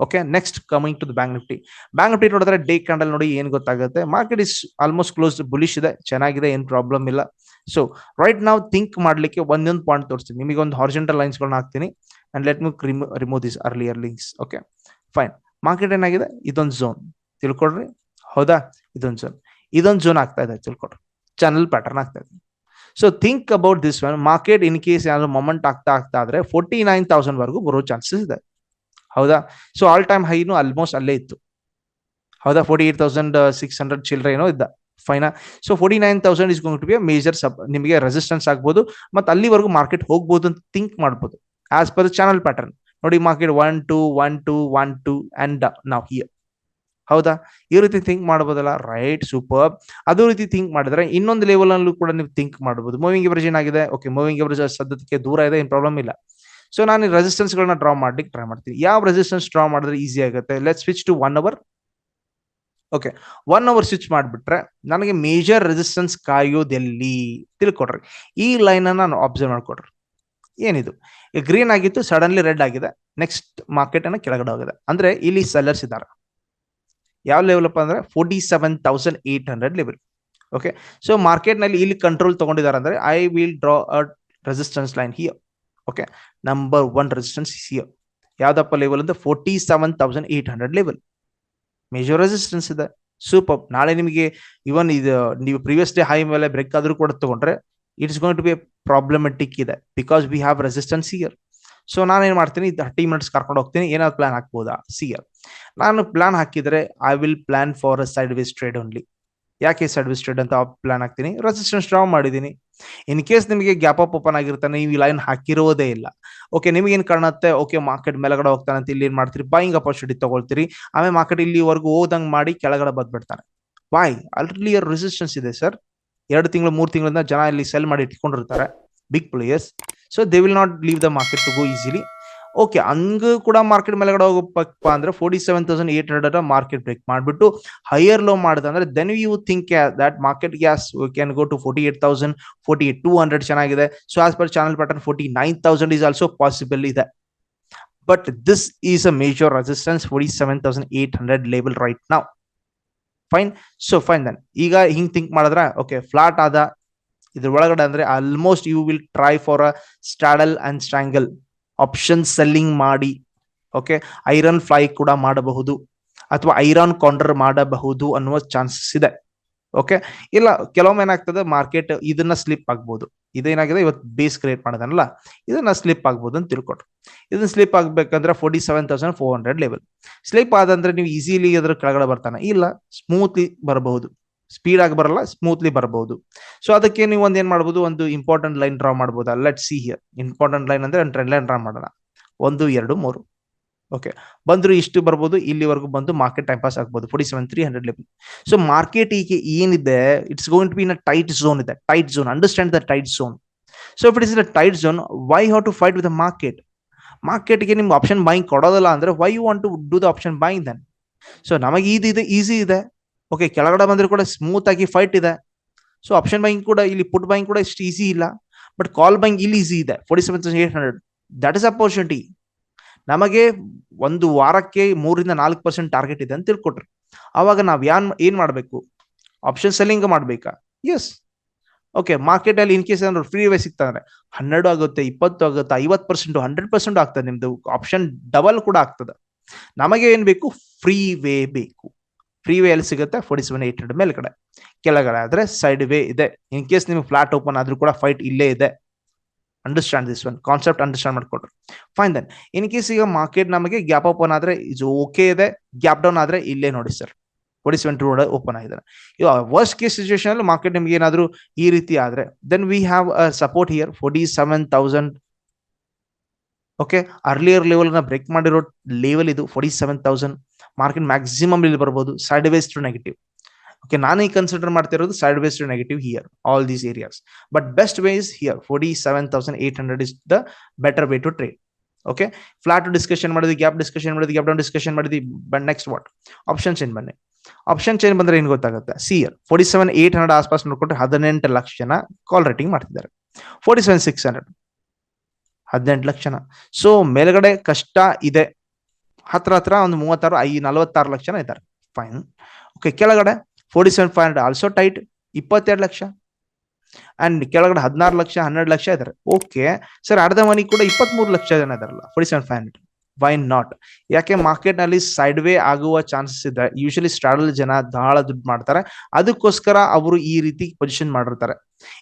Okay next coming to the bank Nifty bank Nifty ನೋಡಿದ್ರೆ day candle ನೋಡಿ ಏನ್ ಗೊತ್ತಾಗುತ್ತೆ? Market is almost close bullish ಇದೆ, ಚೆನ್ನಾಗಿದೆ, ಏನ್ ಪ್ರಾಬ್ಲಮ್ ಇಲ್ಲ. ಸೊ ರೈಟ್ ನಾವು ಥಿಂಕ್ ಮಾಡ್ಲಿಕ್ಕೆ ಒಂದೊಂದು ಪಾಯಿಂಟ್ ತೋರಿಸ್ತೀನಿ. ನಿಮಗೆ ಒಂದು ಹಾರ್ಜೆಂಟಲ್ ಲೈನ್ಸ್ಗಳನ್ನ ಹಾಕ್ತೀನಿ. And let me remove this earlier links okay fine market ಏನಾಗಿದೆ? ಇದೊಂದು ಝೋನ್ ತಿಳ್ಕೊಡ್ರಿ ಹೌದಾ? ಇದೊಂದು ಝೋನ್ ಇದೊಂದು ಝೋನ್ ಆಗ್ತಾ ಇದೆ ತಿಳ್ಕೊಡ್ರಿ ಚಾನಲ್ ಪ್ಯಾಟರ್ನ್ ಆಗ್ತಾ ಇದೆ. So think about this one market in case ಏನಾದ್ರು ಮೊಮೆಂಟ್ ಆಗ್ತಾ ಆಗ್ತಾ ಆದ್ರೆ ಫೋರ್ಟಿ ನೈನ್ ತೌಸಂಡ್ ವರೆಗೂ ಬರೋ ಚಾನ್ಸಸ್ ಇದೆ. ಹೌದಾ? ಸೊ ಆಲ್ ಟೈಮ್ ಹೈನು ಆಲ್ಮೋಸ್ಟ್ ಅಲ್ಲೇ ಇತ್ತು. ಹೌದಾ? Forty eight thousand six hundred ಚಿಲ್ಡ್ರ ಏನೋ ಇದ್ದ. Fine so forty nine thousand is going to be major sub ನಿಮಗೆ ರೆಸಿಸ್ಟೆನ್ಸ್ ಆಗ್ಬೋದು. ಮತ್ತೆ ಅಲ್ಲಿವರೆಗೂ ಮಾರ್ಕೆಟ್ ಹೋಗ್ಬೋದು ಅಂತ ಥಿಂಕ್ ಮಾಡ್ಬೋದು. ಆಸ್ ಪರ್ ಚಾನಲ್ ಪ್ಯಾಟರ್ನ್ ನೋಡಿ market one two one two one two and ನಾವು ಹಿಯರ್ ಹೌದಾ? ಈ ರೀತಿ ಥಿಂಕ್ ಮಾಡ್ಬೋದಲ್ಲ? ರೈಟ್ ಸೂಪರ್ ಅದೇ ರೀತಿ ಥಿಂಕ್ ಮಾಡಿದ್ರೆ ಇನ್ನೊಂದು ಲೆವೆಲ್ ಅಲ್ಲೂ ಕೂಡ ನೀವು ಥಿಂಕ್ ಮಾಡಬಹುದು ಮೂವಿಂಗ್ ಎವರೇಜ್ ಏನಾಗಿದೆ? ಓಕೆ ಮೂವಿಂಗ್ ಎವರೇಜ್ ಸದ್ಯಕ್ಕೆ ದೂರ ಇದೆ, ಏನು ಪ್ರಾಬ್ಲಮ್ ಇಲ್ಲ. ಸೊ ನಾನು ರೆಸಿಸ್ಟೆನ್ಸ್ ಗಳನ್ನ ಡ್ರಾ ಮಾಡ್ಲಿಕ್ಕೆ ಟ್ರೈ ಮಾಡ್ತೀನಿ. ಯಾವ ರೆಸಿಸ್ಟೆನ್ಸ್ ಡ್ರಾ ಮಾಡಿದ್ರೆ ಈಸಿ ಆಗುತ್ತೆ? Let switch to one hour okay one hour switch ಮಾಡಿಬಿಟ್ರೆ ನನಗೆ ಮೇಜರ್ ರೆಸಿಸ್ಟೆನ್ಸ್ ಕಾಯೋದೆಲ್ಲಿ? ತಿಳ್ಕೊಡ್ರಿ. ಈ ಲೈನ್ ನಾನು ಅಬ್ಸರ್ವ್ ಮಾಡ್ಕೊಡ್ರಿ. ಏನಿದು? ಗ್ರೀನ್ ಆಗಿತ್ತು ಸಡನ್ಲಿ ರೆಡ್ ಆಗಿದೆ. ನೆಕ್ಸ್ಟ್ ಮಾರ್ಕೆಟ್ ಅನ್ನ ಕೆಳಗಡೆ ಹೋಗಿದೆ. ಅಂದ್ರೆ ಇಲ್ಲಿ ಸೆಲ್ಲರ್ಸ್ ಇದ್ದಾರೆ. ಯಾವ ಲೆವೆಲ್ ಅಪ್ಪ ಅಂದ್ರೆ forty seven thousand eight hundred level okay so ಮಾರ್ಕೆಟ್ನಲ್ಲಿ ಇಲ್ಲಿ ಕಂಟ್ರೋಲ್ ತಗೊಂಡಿದ್ದಾರೆ ಅಂದ್ರೆ I will draw a resistance line here okay number one resistance here ಯಾವ್ದಪ್ಪ ಲೆವೆಲ್ ಅಂದ್ರೆ forty seven thousand eight hundred level major resistance ಇದೆ. Super ನಾಳೆ ನಿಮಗೆ even ಇದು, ನೀವು ಪ್ರೀವಿಯಸ್ ಡೇ ಹೈ ಮೇಲೆ ಬ್ರೇಕ್ ಆದ್ರೂ ಕೂಡ ತಗೊಂಡ್ರೆ it's going to be problematic ಇದೆ because we have resistance here so ನಾನು ಏನು ಮಾಡ್ತೀನಿ? ತರ್ಟಿ ಮಿನಿಟ್ಸ್ ಕರ್ಕೊಂಡು ಹೋಗ್ತೀನಿ. ಏನಾದ್ರು ಪ್ಲಾನ್ ಹಾಕ್ಬೋದಾ? ಸಿಯರ್ ನಾನು ಪ್ಲಾನ್ ಹಾಕಿದ್ರೆ I will plan for a sideways trade only ಯಾಕೆ ಸೈಡ್ ವೇಸ್ ಟ್ರೇಡ್ ಅಂತ ಪ್ಲಾನ್ ಹಾಕ್ತೀನಿ? ರೆಸಿಸ್ಟೆನ್ಸ್ ಡ್ರಾ ಮಾಡಿದ್ದೀನಿ. ಇನ್ ಕೇಸ್ ನಿಮಗೆ ಗ್ಯಾಪ್ ಅಪ್ ಓಪನ್ ಆಗಿರ್ತಾನೆ ನೀವು ಈ ಲೈನ್ ಹಾಕಿರೋದೇ ಇಲ್ಲ. ಓಕೆ ನಿಮಗೆ ಏನ್ ಕಾಣುತ್ತೆ? ಓಕೆ ಮಾರ್ಕೆಟ್ ಮೇಲ್ಗಡೆ ಹೋಗ್ತಾನೆ ಅಂತ ಇಲ್ಲಿ ಏನು ಮಾಡ್ತೀರಿ? ಬೈಯಿಂಗ್ ಅಪರ್ಚುನಿಟಿ ತಗೊಳ್ತೀರಿ. ಆಮೇಲೆ ಮಾರ್ಕೆಟ್ ಇಲ್ಲಿವರೆಗೂ ಹೋದಂಗೆ ಮಾಡಿ ಕೆಳಗಡೆ ಬಂದ್ಬಿಡ್ತಾನೆ. ಬಾಯ್ ಅಲ್ಲಿ ರೆಸಿಸ್ಟೆನ್ಸ್ ಇದೆ ಸರ್ ಎರಡು ತಿಂಗಳು, ಮೂರು ತಿಂಗಳಿಂದ ಜನ ಇಲ್ಲಿ ಸೆಲ್ ಮಾಡಿ ಇಟ್ಕೊಂಡಿರ್ತಾರೆ big players so they will not leave the market to go easily okay ಹಂಗ ಕೂಡ ಮಾರ್ಕೆಟ್ ಮೇಲೆಗಡೆ ಹೋಗಪ್ಪ ಅಂದ್ರೆ forty seven thousand eight hundred market break ಮಾಡಿಬಿಟ್ಟು ಹೈಯರ್ ಲೋ ಮಾಡಿದ್ರೆ ಅಂದ್ರೆ then you think that market has can go to forty eight thousand forty two hundred ಚೆನ್ನಾಗಿದೆ. So as per channel pattern forty nine thousand is also possible ಇದೆ. But this is a major resistance forty seven thousand eight hundred label right ನಾವು fine so fine then ಈಗ ಹಿಂಗ್ think ಮಾಡಿದ್ರೆ okay flat ಆದ ಇದ್ರ ಒಳಗಡೆ ಅಂದ್ರೆ almost you will try for a straddle and strangle option selling ಮಾಡಿ okay iron fly ಕೂಡ ಮಾಡಬಹುದು. ಅಥವಾ ಐರನ್ ಕೌಂಟರ್ ಮಾಡಬಹುದು ಅನ್ನುವ ಚಾನ್ಸಸ್ ಇದೆ. ಓಕೆ ಇಲ್ಲ ಕೆಲವೊಮ್ಮೆ ಏನಾಗ್ತದೆ ಮಾರ್ಕೆಟ್ ಇದನ್ನ ಸ್ಲಿಪ್ ಆಗ್ಬೋದು. ಇದೇನಾಗಿದೆ? ಇವತ್ತು ಬೇಸ್ ಕ್ರಿಯೇಟ್ ಮಾಡೋದನ್ನಲ್ಲ ಇದನ್ನ ಸ್ಲಿಪ್ ಆಗ್ಬೋದು ಅಂತ ತಿಳ್ಕೊಟ್ರು. ಇದನ್ನ ಸ್ಲಿಪ್ ಆಗ್ಬೇಕಂದ್ರೆ forty seven thousand four hundred level slip ಆದಂದ್ರೆ ನೀವು ಈಸಿಲಿ ಅದ್ರ ಕೆಳಗಡೆ ಬರ್ತಾನೆ. ಇಲ್ಲ ಸ್ಮೂತ್ಲಿ ಬರಬಹುದು. ಸ್ಪೀಡ್ ಆಗಿ ಬರಲ್ಲ ಸ್ಮೂತ್ಲಿ ಬರಬಹುದು. ಸೊ ಅದಕ್ಕೆ ನೀವು ಒಂದ್ ಏನ್ ಮಾಡಬಹುದು ಒಂದು ಇಂಪಾರ್ಟೆಂಟ್ ಲೈನ್ ಡ್ರಾ ಮಾಡಬಹುದು let see here important line ಅಂದ್ರೆ ಟ್ರೆಂಡ್ ಲೈನ್ ಡ್ರಾ ಮಾಡೋಣ. ಒಂದು, ಎರಡು, ಮೂರು. ಓಕೆ ಬಂದ್ರು ಇಷ್ಟು ಬರ್ಬೋದು, ಇಲ್ಲಿವರೆಗೂ ಬಂದು ಮಾರ್ಕೆಟ್ ಟೈಮ್ ಪಾಸ್ ಆಗ್ಬೋದು. Forty seven three hundred level so market ಈಗ ಏನಿದೆ it's going to be in a tight zone ಇದೆ. Tight zone understand the tight zone so if it is a tight zone why how to fight with market ಮಾರ್ಕೆಟ್ಗೆ ನಿಮ್ಗೆ option buying ಕೊಡೋದಿಲ್ಲ ಅಂದ್ರೆ why you want to do the option buying then so ನಮಗೆ ಇದು ಇದೆ easy ಇದೆ. Okay ಕೆಳಗಡೆ ಬಂದ್ರೆ ಕೂಡ ಸ್ಮೂತ್ ಆಗಿ ಫೈಟ್ ಇದೆ. ಸೊ ಆಪ್ಷನ್ ಬೈಂಗ್ ಕೂಡ, ಇಲ್ಲಿ ಪುಟ್ ಬೈಂಗ್ ಕೂಡ ಇಷ್ಟು ಈಸಿ ಇಲ್ಲ. ಬಟ್ ಕಾಲ್ ಬೈಂಗ್ ಇಲ್ಲಿ ಈಸಿ ಇದೆ. Forty seven thousand eight hundred that is opportunity ನಮಗೆ ಒಂದು ವಾರಕ್ಕೆ ಮೂರಿಂದ ನಾಲ್ಕು ಪರ್ಸೆಂಟ್ ಟಾರ್ಗೆಟ್ ಇದೆ ಅಂತ ತಿಳ್ಕೊಟ್ರಿ. ಅವಾಗ ನಾವ್ ಯಾನ್, ಏನ್ ಮಾಡ್ಬೇಕು? ಆಪ್ಷನ್ ಸೆಲ್ಲಿಂಗ್ ಮಾಡ್ಬೇಕಾ? ಎಸ್ ಓಕೆ ಮಾರ್ಕೆಟ್ ಅಲ್ಲಿ ಇನ್ ಕೇಸ್ ಏನಾದ್ರು ಫ್ರೀ ವೇ ಸಿಗ್ತಂದ್ರೆ ಹನ್ನೆರಡು ಆಗುತ್ತೆ, ಇಪ್ಪತ್ತು ಆಗುತ್ತೆ, ಐವತ್ತು ಪರ್ಸೆಂಟ್ ಹಂಡ್ರೆಡ್ ಪರ್ಸೆಂಟ್ ಆಗ್ತದೆ ನಿಮ್ದು ಆಪ್ಷನ್ ಡಬಲ್ ಕೂಡ ಆಗ್ತದೆ. ನಮಗೆ ಏನ್ ಬೇಕು? ಫ್ರೀ ವೇ ಬೇಕು. ಫ್ರೀ ವೇ ಎಲ್ಲಿ ಸಿಗುತ್ತೆ ಫೋರ್ಟಿ ಸೆವೆನ್ ಏಟ್ ಹಂಡ್ರೆಡ್ ಮೇಲ್ಗಡೆ. ಕೆಳಗಡೆ ಆದ್ರೆ ಸೈಡ್ ವೇ ಇದೆ. ಇನ್ ಕೇಸ್ ನಿಮ್ಗೆ ಫ್ಲಾಟ್ ಓಪನ್ ಆದ್ರೂ ಕೂಡ ಫೈಟ್ ಇಲ್ಲೇ ಇದೆ. Understand this one concept understand ಮಾಡ್ಕೊಡ್ರಿ. Fine then in case ಈಗ ಮಾರ್ಕೆಟ್ ನಮಗೆ ಗ್ಯಾಪ್ ಓಪನ್ ಆದ್ರೆ ಇದು ಓಕೆ ಇದೆ ಗ್ಯಾಪ್ ಡೌನ್ ಆದ್ರೆ ಇಲ್ಲೇ ನೋಡಿ sir forty seven to open ಆಗಿದ್ದಾರೆ ಇವಾಗ ವರ್ಸ್ಟ್ ಕೇಸ್ ಸಿಚುವೇಶನ್ ಅಲ್ಲಿ ಮಾರ್ಕೆಟ್ ನಿಮ್ಗೆ ಏನಾದರೂ ಈ ರೀತಿ ಆದ್ರೆ then we have a support here forty seven thousand okay earlier ಲೆವೆಲ್ನ break ಮಾಡಿರೋ ಲೆವೆಲ್ ಇದು forty seven thousand market maximum ಇಲ್ಲಿ ಬರ್ಬೋದು. Side ways to negative okay ನಾನೇ ಕನ್ಸಿಡರ್ ಮಾಡ್ತಿರೋದು sideways negative here all these areas but best way is here forty seven thousand eight hundred is the better way to trade okay flat discussion ಮಾಡಿದ್ವಿ gap discussion ಮಾಡಿದ್ವಿ gap down discussion ಮಾಡಿದ್ವಿ but next what option change ಬನ್ನಿ. Option change ಬಂದ್ರೆ ಏನ್ ಗೊತ್ತಾಗುತ್ತೆ? See here forty seven eight hundred ಆಸ್ಪಾಸ್ ನೋಡ್ಕೊಂಡ್ರೆ ಹದಿನೆಂಟು ಲಕ್ಷ ಜನ ಕಾಲ್ ರೇಟಿಂಗ್ ಮಾಡ್ತಿದ್ದಾರೆ. ಫೋರ್ಟಿ ಸೆವೆನ್ ಸಿಕ್ಸ್ ಹಂಡ್ರೆಡ್ ಹದಿನೆಂಟು ಲಕ್ಷ ಜನ. ಸೊ ಮೇಲ್ಗಡೆ ಕಷ್ಟ ಇದೆ. ಹತ್ರ ಹತ್ರ ಒಂದು ಮೂವತ್ತಾರು, ಐ, ನಲವತ್ತಾರು ಲಕ್ಷ ಜನ ಇದ್ದಾರೆ. ಫೈನ್ ಓಕೆ ಕೆಳಗಡೆ forty seven five hundred also tight ಇಪ್ಪತ್ತೆರಡು ಲಕ್ಷ. ಅಂಡ್ ಕೆಳಗಡೆ ಹದಿನಾರು ಲಕ್ಷ, ಹನ್ನೆರಡು ಲಕ್ಷ ಇದಾರೆ. ಓಕೆ ಸರ್ ಅರ್ಧ ಮನಿ ಕೂಡ ಇಪ್ಪತ್ಮೂರು ಲಕ್ಷ ಜನ ಇದಾರಲ್ಲ forty seven five hundred why not ಯಾಕೆ ಮಾರ್ಕೆಟ್ನಲ್ಲಿ ಸೈಡ್ ವೇ ಆಗುವ ಚಾನ್ಸಸ್ ಇದೆ ಯೂಶಲಿ ಸ್ಟ್ರಾಡಲ್ ಜನ ಬಹಳ ದುಡ್ಡು ಮಾಡ್ತಾರೆ. ಅದಕ್ಕೋಸ್ಕರ ಅವರು ಈ ರೀತಿ ಪೊಸಿಷನ್ ಮಾಡಿರ್ತಾರೆ.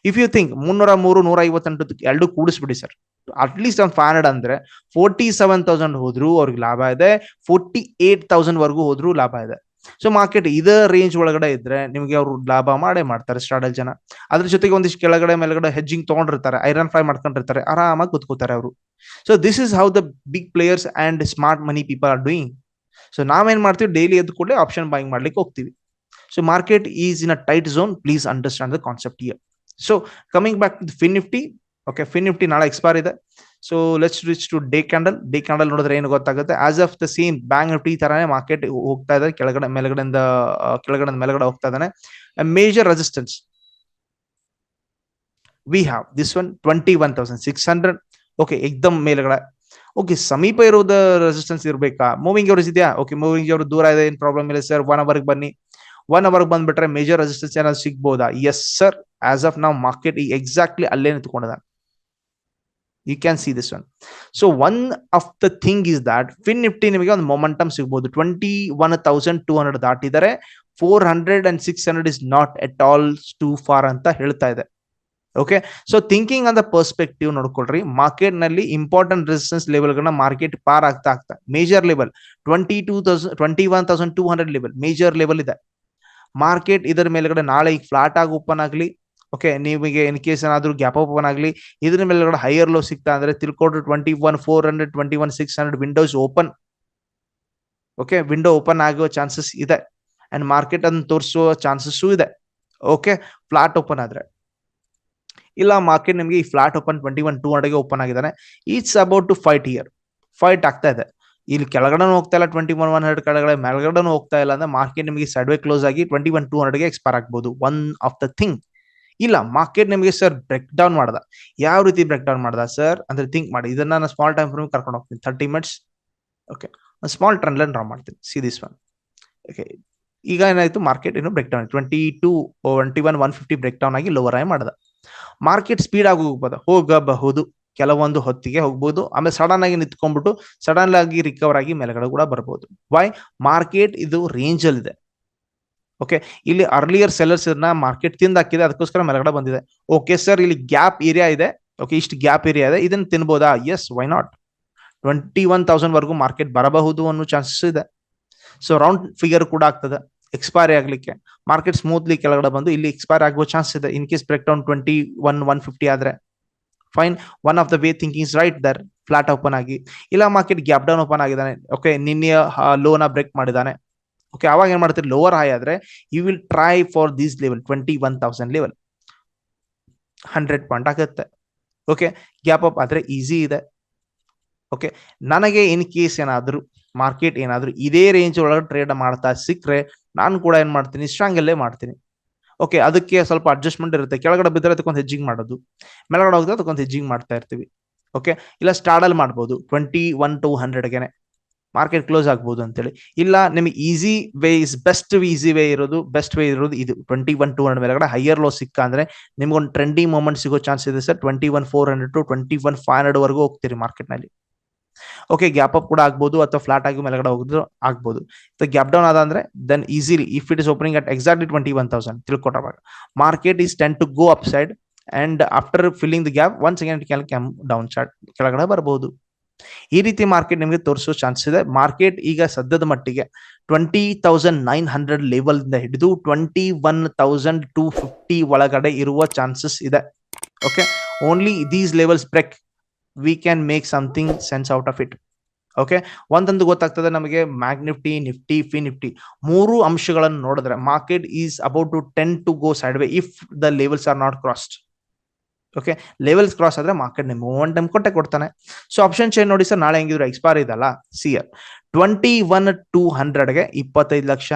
ಇಫ್ ಯು ಥಿಂಕ್ ಮುನ್ನೂರ ಮೂರು ನೂರ ಐವತ್ತೆಂಟು ಎರಡು ಕೂಡಿಸ್ಬಿಡಿ ಸರ್ ಅಟ್ಲೀಸ್ಟ್ ಒಂದು ಫೈವ್ ಹಂಡ್ರೆಡ್ ಅಂದ್ರೆ ಫೋರ್ಟಿ ಸೆವೆನ್ ತೌಸಂಡ್ ಹೋದ್ರು ಅವ್ರಿಗೆ ಲಾಭ ಇದೆ ಫೋರ್ಟಿ ಏಟ್ ತೌಸಂಡ್ ವರ್ಗೂ ಹೋದ್ರು ಲಾಭ ಇದೆ. ಸೊ ಮಾರ್ಕೆಟ್ ಇದೇ ರೇಂಜ್ ಒಳಗಡೆ ಇದ್ರೆ ನಿಮಗೆ ಅವರು ಲಾಭ ಮಾಡೇ ಮಾಡ್ತಾರೆ ಸ್ಟ್ರಾಟಲ್ ಜನ. ಅದ್ರ ಜೊತೆಗೆ ಒಂದಿಷ್ಟು ಕೆಳಗಡೆ ಮೇಲ್ಗಡೆ ಹೆಜ್ಜಿಂಗ್ ತಗೊಂಡಿರ್ತಾರೆ ಐರನ್ ಫ್ರೈ ಮಾಡ್ಕೊಂಡಿರ್ತಾರೆ, ಆರಾಮಾಗಿ ಕೂತ್ಕೊತಾರೆ ಅವರು. So this is how the big players and smart money people are doing so ನಾವೇನ್ ಮಾಡ್ತೀವಿ? ಡೈಲಿ ಎದ್ದು ಕೂಡಲೇ ಆಪ್ಷನ್ ಬಾಯಿಂಗ್ ಮಾಡ್ಲಿಕ್ಕೆ ಹೋಗ್ತೀವಿ. So market is in a tight zone please understand the concept here so coming back to Fin Nifty okay Fin Nifty ನಾಳೆ expire ಇದೆ. So let's reach today candle day candle ನೋಡಿದ್ರೆ ಏನು ಗೊತ್ತಾಗುತ್ತೆ? As of the same Bank Nifty ತರಾನೇ market ಹೋಗ್ತಾ ಇದೆ. ಕೆಳಗಡೆ, ಮೇಲ್ಗಡೆಯಿಂದ ಕೆಳಗಡೆ ಮೇಲ್ಗಡೆ ಹೋಗ್ತಾ ಇದ್ದಾನೆ. Major resistance we have this one twenty one thousand six hundred okay ಎಕ್ದಮ್ ಮೇಲ್ಗಡೆ. ಓಕೆ ಸಮೀಪ ಇರೋದ ರೆಸಿಸ್ಟೆನ್ಸ್ ಇರಬೇಕಾ? ಮೂವಿಂಗ್ ಅವರ್ಸ್ ಇದೆಯಾ? ಓಕೆ ಮೂವಿಂಗ್ ಅವರು ದೂರ ಇದೆ, ಏನು ಪ್ರಾಬ್ಲಮ್ ಇಲ್ಲ ಸರ್ ಒನ್ ಅವರ್ಗೆ ಬನ್ನಿ. ಒನ್ ಅವರ್ಗೆ ಬಂದ್ಬಿಟ್ರೆ ಮೇಜರ್ ರೆಸಿಸ್ಟೆನ್ಸ್ ಏನಾದ್ರು ಸಿಗ್ಬೋದಾ? ಎಸ್ ಸರ್ ಆಸ್ ಆಫ್ ನಾವು ಮಾರ್ಕೆಟ್ ಈ ಎಕ್ಸಾಕ್ಟ್ಲಿ ಅಲ್ಲೇ ನಿಂತ್ಕೊಂಡಿದ್ದಾನೆ. You can see this one so one of the thing is that Fin Nifty ನಿಮಗೆ ಒಂದು ಮೊಮೆಂಟಮ್ ಸಿಗ್ಬೋದು. Twenty one thousand two hundred ದಾಟಿದರೆ four hundred and six hundred is not at all too far ಅಂತ ಹೇಳ್ತಾ ಇದೆ. Okay so thinking on the perspective ನೋಡ್ಕೊಳ್ರಿ. ಮಾರ್ಕೆಟ್ನಲ್ಲಿ important resistance level ಗಳನ್ನ market ಪಾರ್ ಆಗ್ತಾ ಆಗ್ತಾ. Major level twenty two thousand twenty one thousand two hundred level major level ಇದೆ. Market ಇದರ ಮೇಲ್ಗಡೆ ನಾಳೆ ಈಗ ಫ್ಲಾಟ್ ಆಗಿ ಓಪನ್ ಆಗಲಿ. ಓಕೆ ನಿಮಗೆ ಇನ್ ಕೇಸ್ ಏನಾದರೂ ಗ್ಯಾಪ್ ಓಪನ್ ಆಗಲಿ, ಇದ್ರ ಮೇಲ್ಗಡೆ ಹೈಯರ್ ಲೋ ಸಿಗ್ತಾ ಅಂದ್ರೆ ತಿಳ್ಕೊಟ್ರೆ twenty one four hundred twenty one six hundred windows open okay window open ಆಗುವ ಚಾನ್ಸಸ್ ಇದೆ. ಅಂಡ್ ಮಾರ್ಕೆಟ್ ಅನ್ನು ತೋರಿಸುವ ಚಾನ್ಸಸ್ಸು ಇದೆ. ಓಕೆ ಫ್ಲಾಟ್ ಓಪನ್ ಆದ್ರೆ. ಇಲ್ಲ ಮಾರ್ಕೆಟ್ ನಿಮಗೆ ಈ flat open twenty one two ಹಂಡ್ರೆಡ್ಗೆ open ಆಗಿದ್ದಾನೆ. It's about to fight here fight ಆಗ್ತಾ ಇದೆ. ಇಲ್ಲಿ ಕೆಳಗಡೆ ಹೋಗ್ತಾ ಇಲ್ಲ ಟ್ವೆಂಟಿ ಒನ್ ಒನ್ ಹಂಡ್ರೆಡ್ ಕೆಳಗಡೆ ಮೇಲ್ಗಡೆ ಹೋಗ್ತಾ ಇಲ್ಲ ಅಂದ್ರೆ ಮಾರ್ಕೆಟ್ ನಿಮಗೆ ಸೈಡ್ವೇ ಕ್ಲೋಸ್ ಆಗಿ ಟ್ವೆಂಟಿ ಒನ್ ಟೂ ಹಂಡ್ರೆಡ್ಗೆ ಎಕ್ಸ್ಪೈರ್ ಆಗ್ಬೋದು. ಒನ್ ಆಫ್ ದ ಥಿಂಗ್ ಇಲ್ಲ ಮಾರ್ಕೆಟ್ ನಿಮಗೆ ಸರ್ ಬ್ರೇಕ್ ಡೌನ್ ಮಾಡ್ದ. ಯಾವ ರೀತಿ ಬ್ರೇಕ್ ಡೌನ್ ಮಾಡ್ದ? ಸರ್ ಅಂದ್ರೆ ಥಿಂಕ್ ಮಾಡಿ. ಇದನ್ನ ನಾನು ಸ್ಮಾಲ್ ಟೈಮ್ ಫ್ರೇಮ್ ಕರ್ಕೊಂಡು ಹೋಗ್ತೀನಿ. Thirty minutes okay small trend line draw ಮಾಡ್ತೀನಿ. ಸಿ ದಿಸ್ ಒನ್ ಓಕೆ ಈಗ ಏನಾಯ್ತು? ಮಾರ್ಕೆಟ್ ಏನು break down twenty two twenty one one fifty break down ಆಗಿ ಲೋವರ್ ಆಗಿ ಮಾಡ್ದ. ಮಾರ್ಕೆಟ್ ಸ್ಪೀಡ್ ಆಗಿ ಹೋಗ್ಬೋದು? ಹೋಗಬಹುದು. ಕೆಲವೊಂದು ಹೊತ್ತಿಗೆ ಹೋಗ್ಬೋದು. ಆಮೇಲೆ ಸಡನ್ ಆಗಿ ನಿಂತ್ಕೊಂಡ್ಬಿಟ್ಟು ಸಡನ್ ಆಗಿ ರಿಕವರ್ ಆಗಿ ಮೇಲೆಗಡೆ ಕೂಡ ಬರ್ಬೋದು. ವೈ ಮಾರ್ಕೆಟ್ ಇದು ರೇಂಜ್ ಅಲ್ಲಿ ಇದೆ ಓಕೆ ಇಲ್ಲಿ ಅರ್ಲಿಯರ್ ಸೆಲ್ಲರ್ಸ್ ಇದನ್ನ ಮಾರ್ಕೆಟ್ ತಿಂದ ಹಾಕಿದೆ, ಅದಕ್ಕೋಸ್ಕರ ಮೇಲ್ಗಡೆ ಬಂದಿದೆ. ಓಕೆ ಸರ್ ಇಲ್ಲಿ ಗ್ಯಾಪ್ ಏರಿಯಾ ಇದೆ. ಓಕೆ ಇಷ್ಟು ಗ್ಯಾಪ್ ಏರಿಯಾ ಇದೆ. ಇದನ್ನ ತಿನ್ಬೋದಾ? Yes why not twenty one thousand ವರ್ಗು ಮಾರ್ಕೆಟ್ ಬರಬಹುದು ಅನ್ನೋ ಚಾನ್ಸಸ್ ಇದೆ. ಸೊ ರೌಂಡ್ ಫಿಗರ್ ಕೂಡ ಆಗ್ತದೆ. ಎಕ್ಸ್ಪೈರಿ ಆಗ್ಲಿಕ್ಕೆ. ಮಾರ್ಕೆಟ್ ಸ್ಮೂತ್ಲಿ ಕೆಳಗಡೆ ಬಂದು ಇಲ್ಲಿ ಎಕ್ಸ್ಪೈರ್ ಆಗೋ ಚಾನ್ಸ್ ಇದೆ. In case break down twenty one one fifty ಆದ್ರೆ fine one of the way thinking right there flat open ಆಗಿ. ಇಲ್ಲ ಮಾರ್ಕೆಟ್ ಗ್ಯಾಪ್ ಡೌನ್ ಓಪನ್ ಆಗಿದ್ದಾನೆ. ಓಕೆ ನಿನ್ನೆ ಲೋನ ಬ್ರೇಕ್ ಮಾಡಿದ್ದಾನೆ. ಓಕೆ ಅವಾಗ ಏನ್ ಮಾಡ್ತೀರಿ? ಲೋವರ್ ಹೈ ಆದ್ರೆ you will try for this level twenty one thousand level hundred point ಆಗುತ್ತೆ. ಓಕೆ ಗ್ಯಾಪ್ ಅಪ್ ಆದ್ರೆ ಈಸಿ ಇದೆ. ಓಕೆ ನನಗೆ ಇನ್ ಕೇಸ್ ಏನಾದರೂ ಮಾರ್ಕೆಟ್ ಏನಾದರೂ ಇದೇ ರೇಂಜ್ ಒಳಗೆ ಟ್ರೇಡ್ ಮಾಡ್ತಾ ಸಿಕ್ಕರೆ, ನಾನು ಕೂಡ ಏನು ಮಾಡ್ತೀನಿ? ಸ್ಟ್ರಾಂಗ್ ಅಲ್ಲೇ ಮಾಡ್ತೀನಿ. ಓಕೆ ಅದಕ್ಕೆ ಸ್ವಲ್ಪ ಅಡ್ಜಸ್ಟ್ಮೆಂಟ್ ಇರುತ್ತೆ. ಕೆಳಗಡೆ ಬಿದ್ದರೆ ಅದಕ್ಕೊಂದು ಹೆಜ್ಜಿಂಗ್ ಮಾಡೋದು. ಮೇಲಗಡೆ ಹೋಗಿದ್ರೆ ಅದಕ್ಕೊಂದು ಹೆಜ್ಜಿಂಗ್ ಮಾಡ್ತಾ ಇರ್ತೀವಿ. ಓಕೆ ಇಲ್ಲ ಸ್ಟಾರ್ಡಲ್ಲಿ ಮಾಡ್ಬೋದು. ಟ್ವೆಂಟಿ ಒನ್ ಟು ಹಂಡ್ರೆಡ್ಗೆನೆ ಮಾರ್ಕೆಟ್ ಕ್ಲೋಸ್ ಆಗ್ಬೋದು ಅಂತೇಳಿ. ಇಲ್ಲ, ನಿಮಗೆ easy way is best easy way ಇರೋದು ಬೆಸ್ಟ್ ವೇ ಇರೋದು ಇದು. ಟ್ವೆಂಟಿ ಒನ್ ಟೂ ಹಂಡ್ರೆಡ್ ಮೇಲೆಗಡೆ ಹೈಯರ್ ಲೋ ಸಿಕ್ಕ ಅಂದ್ರೆ ನಿಮ್ಗೊಂದು ಟ್ರೆಂಡಿಂಗ್ ಮೂಮೆಂಟ್ ಸಿಗೋ ಚಾನ್ಸ್ ಇದೆ sir. Twenty one four hundred to twenty one five hundred ವರೆಗೂ ಹೋಗ್ತೀರಿ ಮಾರ್ಕೆಟ್ನಲ್ಲಿ ಓಕೆ ಗ್ಯಾಪ್ ಅಪ್ ಕೂಡ ಆಗ್ಬೋದು ಅಥವಾ ಫ್ಲಾಟ್ ಆಗಿ ಮೇಲೆಗಡೆ ಹೋಗಿದ್ರು ಆಗ್ಬೋದು. ಗ್ಯಾಪ್ ಡೌನ್ ಆದ ಅಂದ್ರೆ then easily if it is opening at exactly twenty one thousand ತಿಳ್ಕೊಟ್ಟಾಗ market is tend to go upside and after filling the gap one second can come down chart ಕೆಳಗಡೆ ಬರಬಹುದು ಈ ರೀತಿ ಮಾರ್ಕೆಟ್ ನಿಮಗೆ ತೋರಿಸೋ chance ಇದೆ. Market ಈಗ ಸದ್ಯದ ಮಟ್ಟಿಗೆ twenty thousand nine hundred level ಇಂದ ಹಿಡಿದು twenty one thousand two fifty ಒಳಗಡೆ ಇರುವ ಚಾನ್ಸಸ್ ಇದೆ. Okay only these levels break we can make something sense out of it okay ಒಂದೊಂದು ಗೊತ್ತಾಗ್ತದೆ ನಮಗೆ ಮ್ಯಾಗ್ ನಿಫ್ಟಿ ನಿಫ್ಟಿ ಫಿ ನಿಫ್ಟಿ ಮೂರು ಅಂಶಗಳನ್ನು ನೋಡಿದ್ರೆ market is about to tend to go sideway if the levels are not crossed okay levels cross ಆದ್ರೆ market ನಿಮ್ಗೆ time ಕೊಟ್ಟೆ ಕೊಡ್ತಾನೆ. ಸೊ ಆಪ್ಷನ್ ಚೇನ್ ನೋಡಿ ಸರ್ ನಾಳೆ ಹೆಂಗಿದ್ರು ಎಕ್ಸ್ಪೈರ್ ಇದಲ್ಲ see are twenty one two ಹಂಡ್ರೆಡ್ಗೆ ಇಪ್ಪತ್ತೈದು ಲಕ್ಷ.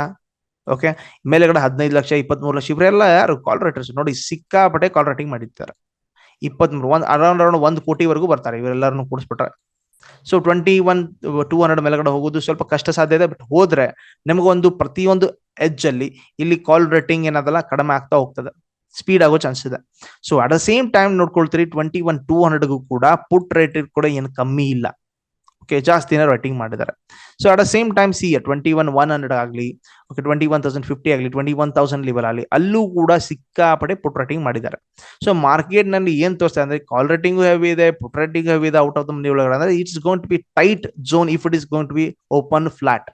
ಓಕೆ ಮೇಲೆಗಡೆ ಹದಿನೈದು ಲಕ್ಷ, ಇಪ್ಪತ್ಮೂರು ಲಕ್ಷ, ಇವರೆಲ್ಲ ಯಾರು? ಕಾಲ್ ರೈಟರ್ಸ್ ನೋಡಿ, ಸಿಕ್ಕಾಪಟ್ಟೆ ಕಾಲ್ ರೈಟಿಂಗ್ ಮಾಡಿರ್ತಾರೆ. ಇಪ್ಪತ್ಮೂರು, ಒಂದು ಅರೌಂಡ್ ಅರೌಂಡ್ ಒಂದು ಕೋಟಿವರೆಗೂ ಬರ್ತಾರೆ. ಇವರೆಲ್ಲರನ್ನು ಕೂಡಿಸ್ಬಿಟ್ರೆ. So twenty one two hundred ಮೇಲೆಗಡೆ ಹೋಗೋದು ಸ್ವಲ್ಪ ಕಷ್ಟ ಸಾಧ್ಯ ಇದೆ. ಬಟ್ ಹೋದ್ರೆ, ನಿಮಗೊಂದು ಪ್ರತಿಯೊಂದು ಎಜ್ ಅಲ್ಲಿ, ಇಲ್ಲಿ ಕಾಲ್ ರೇಟಿಂಗ್ ಏನದಲ್ಲ ಕಡಿಮೆ ಆಗ್ತಾ ಹೋಗ್ತದೆ. ಸ್ಪೀಡ್ ಆಗೋ ಚಾನ್ಸ್ ಇದೆ. So at the same time ನೋಡ್ಕೊಳ್ತೀರಿ twenty one two ಹಂಡ್ರೆಡ್ಗೂ ಕೂಡ ಪುಟ್ ರೇಟ್ ಕೂಡ ಏನು ಕಮ್ಮಿ ಇಲ್ಲ. ಓಕೆ ಜಾಸ್ತಿ ಏನಾದ್ರು ರೈಟಿಂಗ್ ಮಾಡಿದ್ದಾರೆ. So at the same time see twenty one one hundred ಆಗಲಿ okay twenty one thousand fifty ಆಗಲಿ ಟ್ವೆಂಟಿ ಒನ್ ತೌಸಂಡ್ ಲೆವೆಲ್ ಆಗಲಿ, ಅಲ್ಲೂ ಕೂಡ ಸಿಕ್ಕಾಪಡೆ ಪುಟ್ ರೈಟಿಂಗ್ ಮಾಡಿದ್ದಾರೆ. ಸೊ ಮಾರ್ಕೆಟ್ನಲ್ಲಿ ಏನ್ ತೋರಿಸ್ತಾ ಅಂದ್ರೆ ಕಾಲ್ ರೈಟಿಂಗ್ ಹೆವಿ ಇದೆ ಪುಟ್ ರೇಟಿಂಗ್ ಹೆವಿ ಇದೆ ಔಟ್ ಆಫ್ ದ ಮನಿ ಒಳಗಡೆ ಅಂದ್ರೆ it's going to be tight zone if it is going to be open flat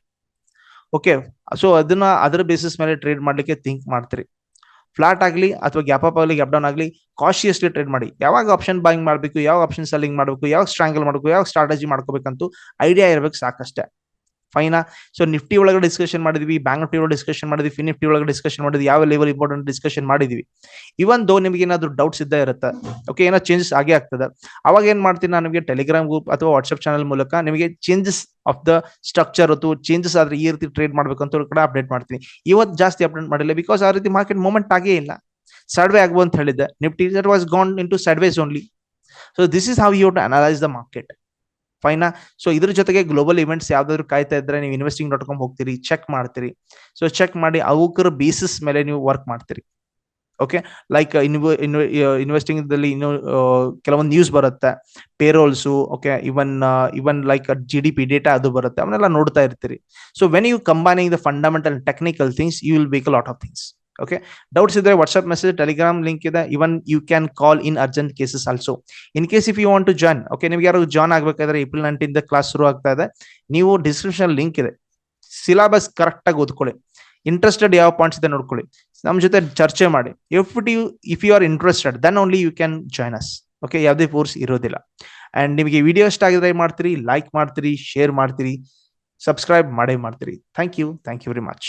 okay so ಅದನ್ನ, ಅದರ ಬೇಸಿಸ್ ಮೇಲೆ ಟ್ರೇಡ್ ಮಾಡ್ಲಿಕ್ಕೆ ಥಿಂಕ್ ಮಾಡ್ತೀರಿ. ಫ್ಲಾಟ್ ಆಗಲಿ ಅಥವಾ ಗ್ಯಾಪ್ ಅಪ್ ಆಗಲಿ ಗ್ಯಾಪ್ ಡೌನ್ ಆಗಲಿ ಕಾಶಿಯಸ್ಲಿ ಟ್ರೇಡ್ ಮಾಡಿ. ಯಾವಾಗ ಆಪ್ಷನ್ ಬಾಯಿಂಗ್ ಮಾಡಬೇಕು ಯಾವ ಆಪ್ಷನ್ ಸೆಲ್ಲಿಂಗ್ ಮಾಡಬೇಕು ಯಾವ ಸ್ಟ್ರಾಂಗಲ್ ಮಾಡಬೇಕು ಯಾವ ಸ್ಟ್ರಾಟಜಿ ಮಾಡ್ಕೋಬೇಕಂತೂ ಐಡಿಯಾ ಇರಬೇಕು ಸಾಕಷ್ಟೇ. ಫೈನಾ ಸೊ ನಿಫ್ಟಿ ಒಳಗೆ ಡಿಸ್ಕಷನ್ ಮಾಡಿದ್ವಿ ಬ್ಯಾಂಕ್ ನಿಫ್ಟಿ ಒಳಗೆ ಡಿಸ್ಕಷನ್ ಮಾಡಿದ್ವಿ ಫಿನ್ ನಿಫ್ಟಿ ಒಳಗೆ ಡಿಸ್ಕಷನ್ ಮಾಡಿದ್ವಿ, ಯಾವ ಲೆವೆಲ್ ಇಂಪಾರ್ಟೆಂಟ್ ಡಿಸ್ಕಷನ್ ಮಾಡಿದ್ವಿ. ಇವನ್ ದೋ ನಿಮಗೆ ಏನಾದ್ರು ಡೌಟ್ಸ್ ಇದ್ದೇ ಇರುತ್ತೆ ಓಕೆ ಏನೋ ಚೇಂಜಸ್ ಆಗೇ ಆಗ್ತದೆ. ಅವಾಗ ಏನ್ ಮಾಡ್ತೀನಿ ನಾನು ನಿಮಗೆ ಟೆಲಿಗ್ರಾಮ್ ಗ್ರೂಪ್ ಅಥವಾ ವಾಟ್ಸಪ್ ಚಾನಲ್ ಮೂಲಕ ನಿಮಗೆ ಚೇಂಜಸ್ ಆಫ್ ದ ಸ್ಟ್ರಕ್ಚರ್ ಅಥವಾ ಚೇಂಜಸ್ ಆದ್ರೆ ಈ ರೀತಿ ಟ್ರೇಡ್ ಮಾಡ್ಬೇಕಂತ ಕೂಡ ಅಪ್ಡೇಟ್ ಮಾಡ್ತೀನಿ. ಇವತ್ತು ಜಾಸ್ತಿ ಅಪ್ಡೇಟ್ ಮಾಡಿಲ್ಲ ಬಿಕಾಸ್ ಆ ರೀತಿ ಮಾರ್ಕೆಟ್ ಮೂಮೆಂಟ್ ಆಗೇ ಇಲ್ಲ. ಸರ್ವೆ ಆಗ್ಬೋದು ಅಂತ ಹೇಳಿದ್ದೆ. Nifty that was gone in to sideways only so this is how you to analyse the market ಫೈನಾ so ಇದ್ರ ಜೊತೆಗೆ ಗ್ಲೋಬಲ್ ಇವೆಂಟ್ಸ್ ಯಾವ್ದಾದ್ರು ಕಾಯ್ತಾ ಇದ್ರೆ ನೀವು ಇನ್ವೆಸ್ಟಿಂಗ್ ಡಾಟ್ ಕಾಮ್ ಹೋಗ್ತೀರಿ ಚೆಕ್ ಮಾಡ್ತೀರಿ. ಸೊ ಚೆಕ್ ಮಾಡಿ ಅವಕ್ಕರ ಬೇಸಿಸ್ ಮೇಲೆ ನೀವು ವರ್ಕ್ ಮಾಡ್ತೀರಿ. ಓಕೆ ಲೈಕ್ ಇನ್ವೆಸ್ಟಿಂಗ್ ದಲ್ಲಿ ಇನ್ನು ಕೆಲವೊಂದು ನ್ಯೂಸ್ ಬರುತ್ತೆ. Payrolls okay even even like G D P data ಅದು ಬರುತ್ತೆ. ಅವನ್ನೆಲ್ಲ ನೋಡ್ತಾ ಇರ್ತೀರಿ. So when you combining the fundamental technical things you will bake lot of things okay doubts ಇದ್ರೆ ವಾಟ್ಸ್ಆಪ್ ಮೆಸೇಜ್ ಟೆಲಿಗ್ರಾಮ್ ಲಿಂಕ್ ಇದೆ. Even you can call in urgent cases also in case if you want to join okay ನಿಮ್ಗೆ ಯಾರು join ಆಗ್ಬೇಕಾದ್ರೆ April nineteen class ಶುರು ಆಗ್ತಾ ಇದೆ. ನೀವು description link ಇದೆ. ಸಿಲಾಬಸ್ ಕರೆಕ್ಟ್ ಆಗಿ ಓದ್ಕೊಳ್ಳಿ. ಇಂಟ್ರೆಸ್ಟೆಡ್ ಯಾವ ಪಾಯಿಂಟ್ಸ್ ಇದೆ ನೋಡ್ಕೊಳ್ಳಿ. ನಮ್ಮ ಜೊತೆ ಚರ್ಚೆ ಮಾಡಿ. If you if you are interested then only you can join us okay ಯಾವುದೇ ಫೋರ್ಸ್ ಇರೋದಿಲ್ಲ. ಅಂಡ್ ನಿಮಗೆ ವಿಡಿಯೋ ಇಷ್ಟ ಆಗಿದ್ರೆ ಮಾಡ್ತೀರಿ? ಲೈಕ್ ಮಾಡ್ತೀರಿ ಶೇರ್ ಮಾಡ್ತೀರಿ ಸಬ್ಸ್ಕ್ರೈಬ್ ಮಾಡೇ ಮಾಡ್ತೀರಿ. Thank you thank you very much